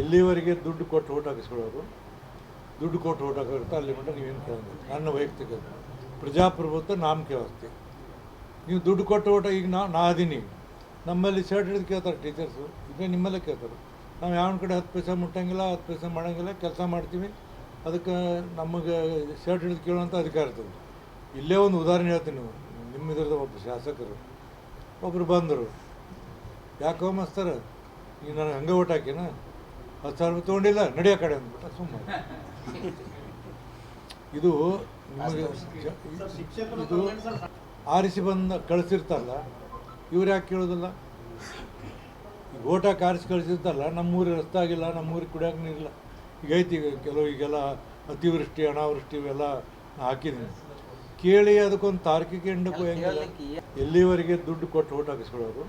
ಎಲ್ಲಿವರೆಗೆ ದುಡ್ಡು ಕೊಟ್ಟು ಓಟ್ ಹಾಕಿಸ್ಕೊಳ್ಳೋರು, ದುಡ್ಡು ಕೊಟ್ಟು ಓಟ್ ಹಾಕೋರ್ತ ಅಲ್ಲಿ ಮಟ್ಟ ನೀವೇನು ಕೇಳೋದು ನನ್ನ ವೈಯಕ್ತಿಕ ಪ್ರಜಾಪ್ರಭುತ್ವ ನಾಮ ವ್ಯವಸ್ಥೆ ನೀವು ದುಡ್ಡು ಕೊಟ್ಟು ಓಟ, ಈಗ ನಾ ನಾ ಅದೀನಿ ನಮ್ಮಲ್ಲಿ ಶರ್ಟ್ ಹಿಡಿದು ಕೇಳ್ತಾರೆ ಟೀಚರ್ಸು. ಇದೇ ನಿಮ್ಮಲ್ಲೇ ಕೇಳ್ತಾರೆ. ನಾವು ಯಾವ ಕಡೆ ಹತ್ತು ಪೈಸೆ ಮುಟ್ಟಂಗಿಲ್ಲ, ಹತ್ತು ಪೈಸೆ ಮಾಡೋಂಗಿಲ್ಲ, ಕೆಲಸ ಮಾಡ್ತೀವಿ. ಅದಕ್ಕೆ ನಮಗೆ ಶರ್ಟ್ ಹಿಡಿದು ಕೇಳುವಂಥ ಅಧಿಕಾರ ಇರ್ತದೆ. ಇಲ್ಲೇ ಒಂದು ಉದಾಹರಣೆ ಹೇಳ್ತೀನಿ ನೀವು ನಿಮ್ಮ ಇದ್ರದ್ದು ಒಬ್ಬ ಶಾಸಕರು ಒಬ್ಬರು ಬಂದರು. ಯಾಕೋ ಮಸ್ತರ, ಈಗ ನಾನು ಹಂಗೆ ಓಟ್ ಹಾಕಿನ? ಹತ್ತು ಸಾವಿರ ರೂಪಾಯಿ ತೊಗೊಂಡಿಲ್ಲ ನಡೆಯೋ ಕಡೆ ಅಂದ್ಬಿಟ್ಟು ಸುಮ್ಮನೆ ಇದು ನಿಮಗೆ ಇದು ಆರಿಸಿ ಬಂದ ಕಳಿಸಿರ್ತಾರಲ್ಲ ಇವ್ರು ಯಾಕೆ ಕೇಳೋದಿಲ್ಲ? ಈಗ ಓಟಕ್ಕೆ ಆರಿಸಿ ಕಳಿಸಿರ್ತಾರಲ್ಲ ನಮ್ಮೂರಿಗೆ ರಸ್ತೆ ಆಗಿಲ್ಲ ನಮ್ಮೂರಿಗೆ ಕುಡಿಯೋಕೆ ನೀರಿಲ್ಲ. ಈಗ ಐತಿ ಈಗ ಕೆಲವು ಈಗೆಲ್ಲ ಅತಿವೃಷ್ಟಿ ಅನಾವೃಷ್ಟಿ ಇವೆಲ್ಲ ಹಾಕಿದ್ದೀನಿ. ಕೇಳಿ ಅದಕ್ಕೊಂದು ತಾರ್ಕಿಕ ಎಂಡಕ್ಕೂ ಹೆಂಗಿಲ್ಲ? ಎಲ್ಲಿವರೆಗೆ ದುಡ್ಡು ಕೊಟ್ಟು ಓಟ್ ಹಾಕಿಸ್ಕೊಳ್ಳೋರು?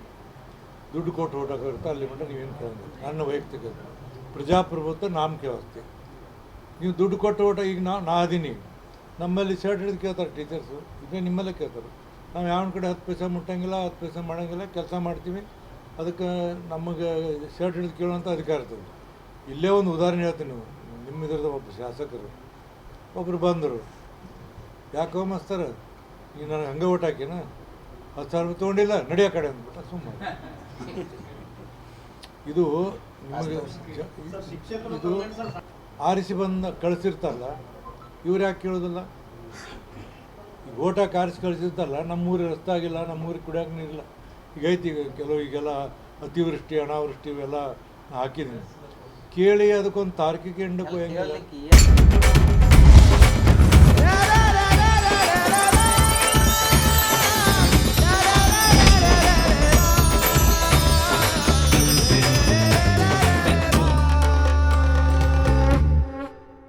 ದುಡ್ಡು ಕೊಟ್ಟು ಓಟ್ ಹಾಕೋರುತ್ತೆ ಅಲ್ಲಿ ಮಟ್ಟ ನೀವೇನು ಕೇಳೋದು ನನ್ನ ವೈಯಕ್ತಿಕ ಪ್ರಜಾಪ್ರಭುತ್ವ ನಾಮಕೆ ವ್ಯವಸ್ಥೆ ನೀವು ದುಡ್ಡು ಕೊಟ್ಟು ಓಟ ಈಗ ನಾ ನಾ ಅದೀನಿ ನಮ್ಮಲ್ಲಿ ಶರ್ಟ್ ಹಿಡಿದು ಕೇಳ್ತಾರೆ ಟೀಚರ್ಸು. ಈಗ ನಿಮ್ಮಲ್ಲೇ ಕೇಳ್ತಾರೆ. ನಾವು ಯಾವ ಕಡೆ ಹತ್ತು ಪೈಸೆ ಮುಟ್ಟಂಗಿಲ್ಲ, ಹತ್ತು ಪೈಸೆ ಮಾಡೋಂಗಿಲ್ಲ, ಕೆಲಸ ಮಾಡ್ತೀವಿ. ಅದಕ್ಕೆ ನಮಗೆ ಶರ್ಟ್ ಹಿಡಿದು ಕೇಳುವಂಥ ಅಧಿಕಾರ ಇರ್ತದೆ. ಇಲ್ಲೇ ಒಂದು ಉದಾಹರಣೆ ಹೇಳ್ತೀನಿ ನೀವು ನಿಮ್ಮ ಇದ್ರದ್ದು ಒಬ್ಬ ಶಾಸಕರು ಒಬ್ಬರು ಬಂದರು. ಯಾಕೋ ಮಸ್ತರ, ಈಗ ನನಗೆ ಹಂಗೆ ಓಟ್ ಹಾಕಿನ? ಹತ್ತು ಸಾವಿರ ರೂಪಾಯಿ ತೊಗೊಂಡಿಲ್ಲ ನಡೆಯೋ ಕಡೆ ಅಂದ್ಬಿಟ್ಟು ಸುಮ್ಮನೆ ಇದು ನಿಮಗೆ ಇದು ಆರಿಸಿ ಬಂದ ಕಳಿಸಿರ್ತಾರಲ್ಲ, ಇವ್ರು ಯಾಕೆ ಕೇಳೋದಿಲ್ಲ? ಈಗ ಓಟ್ ಹಾಕಿ ಆರಿಸಿ ಕಳಿಸಿರ್ತಾರಲ್ಲ ನಮ್ಮೂರಿಗೆ ರಸ್ತೆ ಆಗಿಲ್ಲ, ನಮ್ಮೂರಿಗೆ ಕುಡಿಯೋಕೆ ನೀರಿಲ್ಲ. ಈಗ ಐತಿ, ಈಗ ಕೆಲವು ಈಗೆಲ್ಲ ಅತಿವೃಷ್ಟಿ, ಅನಾವೃಷ್ಟಿ ಇವೆಲ್ಲ ಹಾಕಿದ್ದೀನಿ ಕೇಳಿ ಅದಕ್ಕೊಂದು ತಾರ್ಕಿಕ ಎಂಡಕ್ಕೂ ಹೆಂಗಿಲ್ಲ